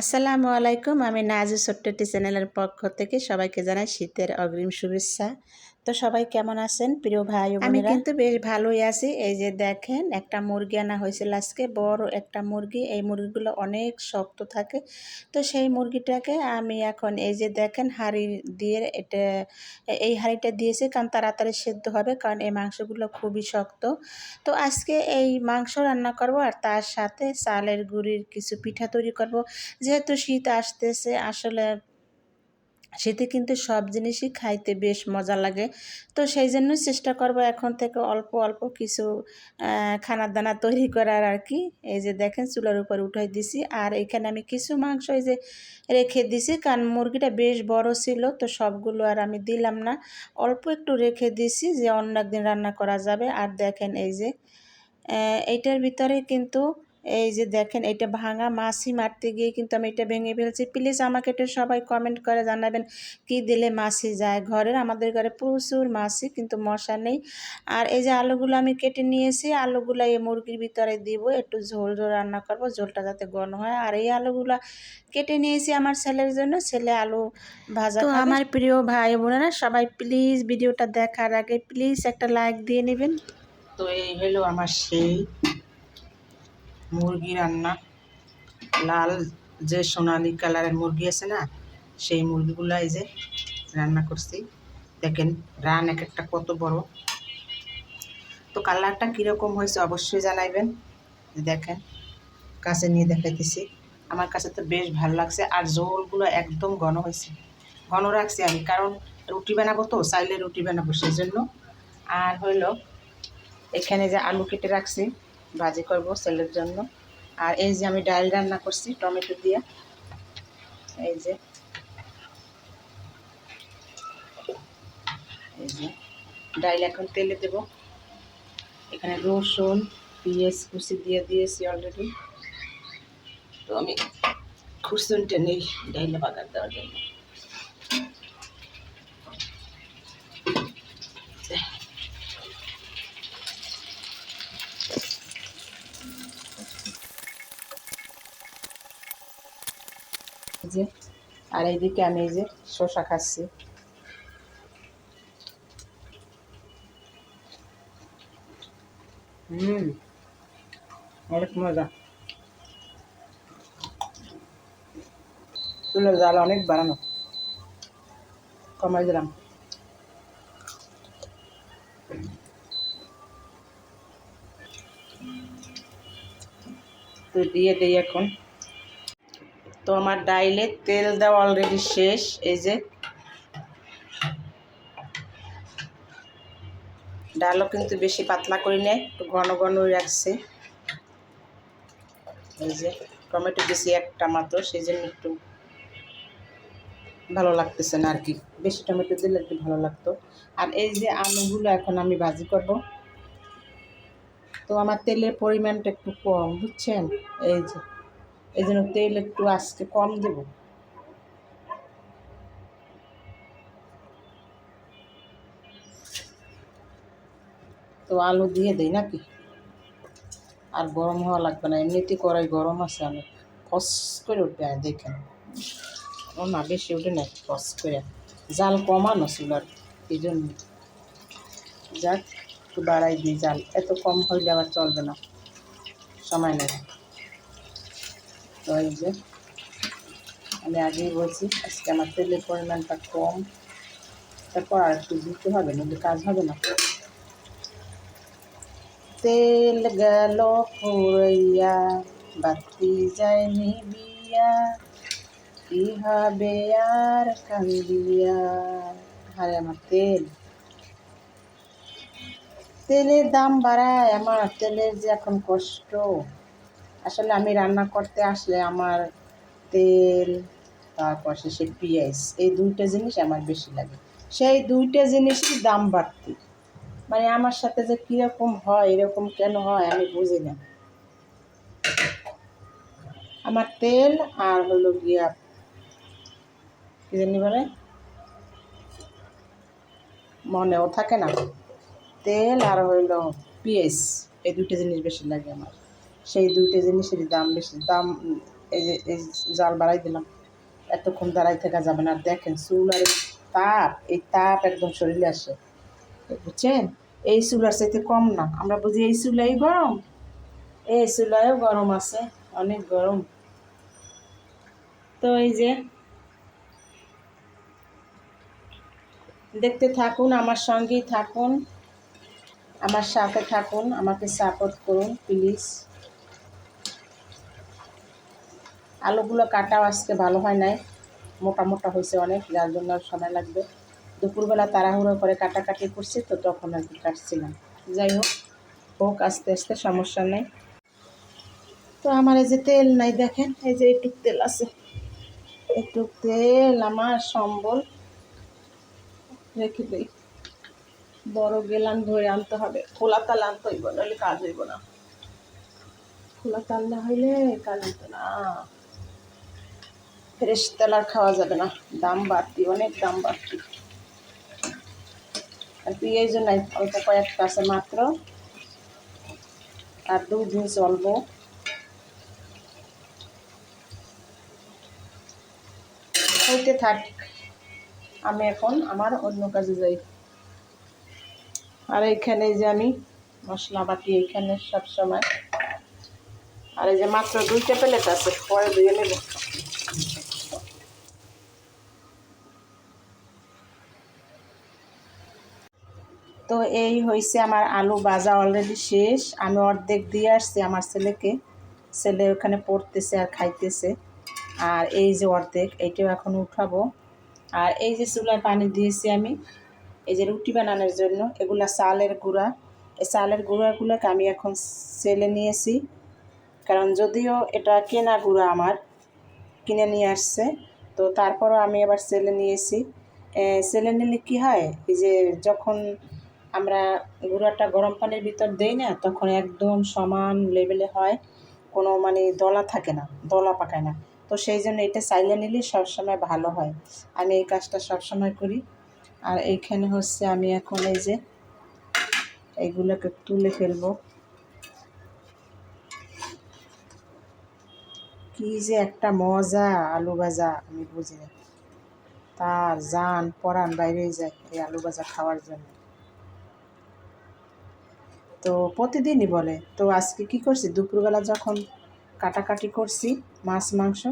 আসসালামু আলাইকুম। আমি নাজু ছোট্টটি চ্যানেলের পক্ষ থেকে সবাইকে জানাই শীতের অগ্রিম শুভেচ্ছা। তো সবাই কেমন আছেন প্রিয় ভাই ও আমি কিন্তু বেশ ভালোই আছি। এই যে দেখেন একটা মুরগি আনা হয়েছিল আজকে বড় একটা মুরগি। এই মুরগিগুলো অনেক শক্ত থাকে। তো সেই মুরগিটাকে আমি এখন এই যে দেখেন হাঁড়ি দিয়ে এটা এই হাঁড়িটা দিয়েছি কারণ তাড়াতাড়ি সেদ্ধ হবে কারণ এই মাংসগুলো খুবই শক্ত। তো আজকে এই মাংস রান্না করব আর তার সাথে চালের গুঁড়ির কিছু পিঠা তৈরি করব। যেহেতু শীত আসতেছে আসলে শীতে কিন্তু সব জিনিসই খাইতে বেশ মজা লাগে। তো সেই জন্য চেষ্টা করব এখন থেকে অল্প অল্প কিছু খানার দানা তৈরি করার আর কি এই যে দেখেন চুলার উপর উঠাই দিছি। আর এখানে আমি কিছু মাংস এই যে রেখে দিছি, কারণ মুরগিটা বেশ বড় ছিল, তো সবগুলো আর আমি দিলাম না। অল্প একটু রেখে দিছি যে অন্য একদিন রান্না করা যাবে। আর দেখেন এই যে এইটার ভিতরে কিন্তু এই যে দেখেন এটা ভাঙা মাছি মারতে গিয়ে কিন্তু আমি এটা ভেঙে ফেলছি। প্লিজ আমাকে এটা সবাই কমেন্ট করে জানাবেন কি দিলে মাছি যায়? ঘরের আমাদের ঘরে প্রচুর মাছি কিন্তু মশা নেই। আর এই যে আলুগুলো আমি কেটে নিয়েছি আলুগুলো এই মুরগির ভিতরে দিব একটু ঝোল ঝোল রান্না করব ঝোলটা যাতে ঘন হয়। আর এই আলুগুলো কেটে নিয়েছি আমার ছেলের জন্য ছেলে আলু ভাজা তো আমার প্রিয় ভাই বোনেরা সবাই প্লিজ ভিডিওটা দেখার আগে প্লিজ একটা লাইক দিয়ে নেবেন। তো এই হলো আমার সেই মুরগি রান্না। লাল যে সোনালি কালারের মুরগি আছে না, সেই মুরগিগুলো এই যে রান্না করছি। দেখেন, রান এক একটা কত বড়। তো কালারটা কীরকম হয়েছে অবশ্যই জানাইবেন। দেখেন, কাছে নিয়ে দেখাইতেছি। আমার কাছে তো বেশ ভালো লাগছে আর জোলগুলো একদম ঘন হয়েছে। ঘন রাখছি আমি, কারণ রুটি বানাবো তো, চাইলে রুটি বানাবো সেই জন্য আর হইল, এখানে যে আলু কেটে রাখছি ভাজি করব ছেলের জন্য। আর এই যে আমি ডাল রান্না করছি, টমেটো দিয়ে। এই যে। এই যে। ডাইল এখন তেলে দেব। এখানে রসুন, পেঁয়াজ কুচি দিয়ে দিয়েছি অলরেডি তো আমি খুরসুনটা নেই, ডাইলে বাগার দেওয়ার জন্য। যে, আর এইদিকে আমি এই যে শসা খাচ্ছি। হুম, অনেক মজা। চুলের জাল অনেক বাড়ানো। কমাই দিলাম। তো দিয়ে দিই এখন। তো আমার ডাইলে তেল দেওয়া অলরেডি শেষ, এই যে। ডালও কিন্তু বেশি পাতলা করি নেয় একটু ঘন ঘন রাখছে। এই যে, টমেটো বেশি একটা মাত্র সেই জন্য একটু ভালো লাগতেছে না আর কি। বেশি টমেটো দিলে একটু ভালো লাগতো। আর এই যে আলুগুলো এখন আমি ভাজি করব। তো আমার তেলের পরিমাণটা একটু কম, বুঝছেন? এই যে। এই জন্য তেল একটু আজকে কম দেব। তো আলু দিয়ে দেই নাকি? আর গরম হওয়া লাগবে না এমনিতে করাই গরম আছে, আমি ফস করে উঠবে দেখেন। ও না, বেশি উঠে না ফস করে। জাল কমানো ছিল আর এই জন্য। যাক, একটু বাড়াই দিই জাল, এত কম হইলে আবার চলবে না, সময় নেই। তো এই যে, আমি আগেই বলছি, আজকে আমার তেলের পরিমাণটা কম। তারপর আর একটু দিতে হবে, নাহলে কাজ হবে না। তেল গেল ফুরাইয়া বাতি যায় নিবিয়া কি হবে আর কান্দিয়া? আরে আমার তেল। তেলের দাম বাড়ায়, আমার তেলের যে এখন কষ্ট। আসলে আমি রান্না করতে আসলে আমার তেল, তারপর শেষে পেঁয়াজ, এই দুইটা জিনিস আমার বেশি লাগে। সেই দুইটা জিনিসই দাম বাড়তি। মানে আমার সাথে যে কীরকম হয়, এরকম কেন হয়, আমি বুঝি না। আমার তেল আর হলো গিয়া, কী জানি বলে? মনেও থাকে না। তেল আর হইল পেঁয়াজ, এই দুইটা জিনিস বেশি লাগে আমার। সেই দুইটা জিনিসেরই দাম বেশি। দাম, এই যে, এই জাল বাড়াই দিলাম, এতক্ষণ দাঁড়াই থাকা যাবে না। দেখেন চুল আর তাপ, এই তাপ একদম শরীরে আসে। বুঝছেন? এই চুলার চাইতে কম না। আমরা বুঝি এই চুলাই গরম? এই চুলায়ও গরম আছে, অনেক গরম। তো এই যে, দেখতে থাকুন, আমার সঙ্গেই থাকুন, আমার সাথে থাকুন, আমাকে সাপোর্ট করুন প্লিজ আলুগুলো কাটাও আজকে ভালো হয় নাই। মোটা মোটা হয়েছে অনেক, যার জন্য সময় লাগবে। দুপুরবেলা তাড়াহুড়ো করে কাটাকাটি করছি তো তখন আর কি কাটছিলাম। যাই হোক হোক, আস্তে আস্তে সমস্যা নেই। তো আমার এই যে তেল নাই দেখেন, এই যে একটু তেল আছে। একটু তেল আমার সম্বল। রেখে দিই। বড় গেলান ধরে আনতে হবে। খোলা তাল আনতে হইব, নাহলে কাজ হইব না। খোলা তাল না হইলে কাজ হইব না। ফ্রেশ তেল আর খাওয়া যাবে না। দাম বাড়তি, অনেক দাম বাড়তি। আর পেঁয়াজ নাই, অল্প কয়েকটা আছে মাত্র। আর দুধ চলবো হইতে থাক, আমি এখন আমার অন্য কাজে যাই। আর এইখানে যে আমি মশলা বাটি এইখানে সবসময়। আর এই যে মাত্র দুইটা প্লেট আছে, পরে ধুয়ে নেব। তো এই হয়েছে আমার আলু ভাজা অলরেডি শেষ। আমি অর্ধেক দিয়ে আসছি আমার ছেলেকে। ছেলে ওখানে পড়তেছে আর খাইতেছে। আর এই যে অর্ধেক, এইটাও এখন উঠাবো। আর এই যে চুলায় পানি দিয়েছি আমি, এই যে রুটি বানানোর জন্য, এগুলা চালের গুঁড়া। এই চালের গুঁড়াগুলোকে আমি এখন সেলে নিয়েছি। কারণ যদিও এটা কেনা গুঁড়া আমার, কিনে নিয়ে আসছে। তো তারপরও আমি আবার সেলে নিয়েছি। সেলে নিলে কী হয়? এই যে যখন আমরা গুঁড়াটা গরম পানির ভিতর দেই না, তখন একদম সমান লেভেলে হয়, কোনো মানে দলা থাকে না, দলা পাকায় না। তো সেই জন্য এটা চাইলে নিলে সবসময় ভালো হয়। আমি এই কাজটা সবসময় করি। আর এইখানে হচ্ছে আমি এখন এই যে এইগুলোকে তুলে ফেলব। কি যে একটা মজা আলু ভাজা, আমি বুঝি না তার জান পরান বাইরে যায় এই আলু ভাজা খাওয়ার জন্য। তো প্রতিদিনই বলে, তো আজকে কি করছি দুপুরবেলা যখন কাটাকাটি করছি, মাছ, মাংস,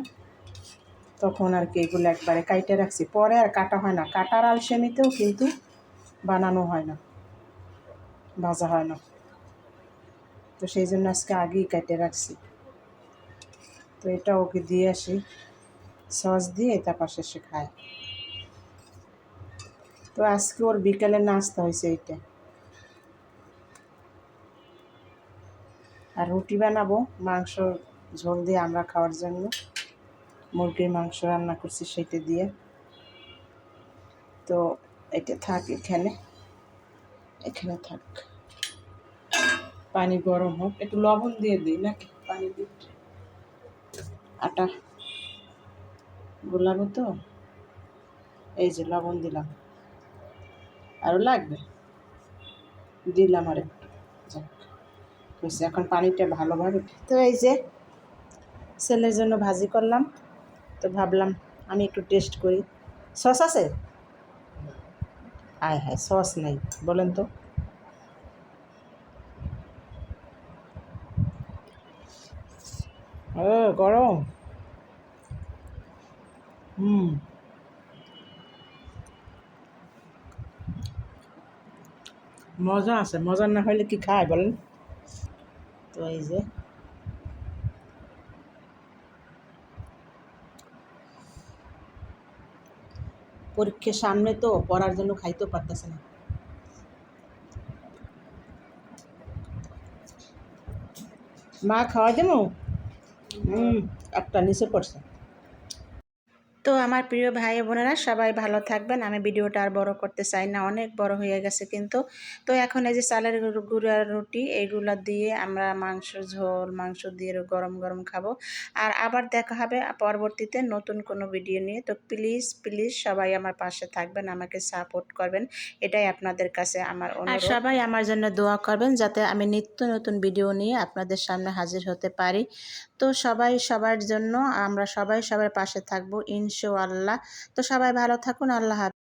তখন আর কি এগুলো একবারে কাইটে রাখছি। পরে আর কাটা হয় না। কাটার আলসেমিতেও কিন্তু বানানো হয় না, ভাজা হয় না। তো সেই জন্য আজকে আগেই কেটে রাখছি। তো এটা ওকে দিয়ে আসি, সস দিয়ে তারপর শেষে খায়। তো আজকে ওর বিকেলে নাস্তা হয়েছে এইটা। আর রুটি বানাবো, মাংস ঝোল দিয়ে আমরা খাওয়ার জন্য। মুরগির মাংস রান্না করছি সেটা দিয়ে। তো এটা থাক এখানে। এখানে থাক। পানি গরম হোক। একটু লবণ দিয়ে দিই নাকি? পানি দিই। আটা। গোলাবো তো? এই যে লবণ দিলাম। আরও লাগবে? দিলাম আর একটু যাক হয়েছে এখন পানিটা ভালোভাবে তো এই যে ছেলের জন্য ভাজি করলাম। তো ভাবলাম আমি একটু টেস্ট করি। সস আছে? আয় হ্যাঁ সস নেই, বলেন তো। ও, গরম। হুম। মজা আছে, মজা না হলে কি খায় বলেন? তো এই যে পরীক্ষার সামনে তো পড়ার জন্য খাইতেও পারতেছে না। মা খাওয়া দেবো? হুম, একটা নিচে পড়ছে। তো আমার প্রিয় ভাই বোনেরা সবাই ভালো থাকবেন। আমি ভিডিওটা আর বড় করতে চাই না অনেক বড় হয়ে গেছে কিন্তু। তো এখন এই যে চালের গুঁড়ার রুটি এইগুলা দিয়ে আমরা মাংস ঝোল মাংস দিয়ে গরম গরম খাব। আর আবার দেখা হবে পরবর্তীতে নতুন কোনো ভিডিও নিয়ে। তো প্লিজ প্লিজ সবাই আমার পাশে থাকবেন আমাকে সাপোর্ট করবেন। এটাই আপনাদের কাছে আমার আর সবাই আমার জন্য দোয়া করবেন যাতে আমি নিত্য নতুন ভিডিও নিয়ে আপনাদের সামনে হাজির হতে পারি। তো সবাই সবার জন্য আমরা সবাই সবার পাশে থাকব ইনশাআল্লাহ। তো সবাই ভালো থাকুন আল্লাহ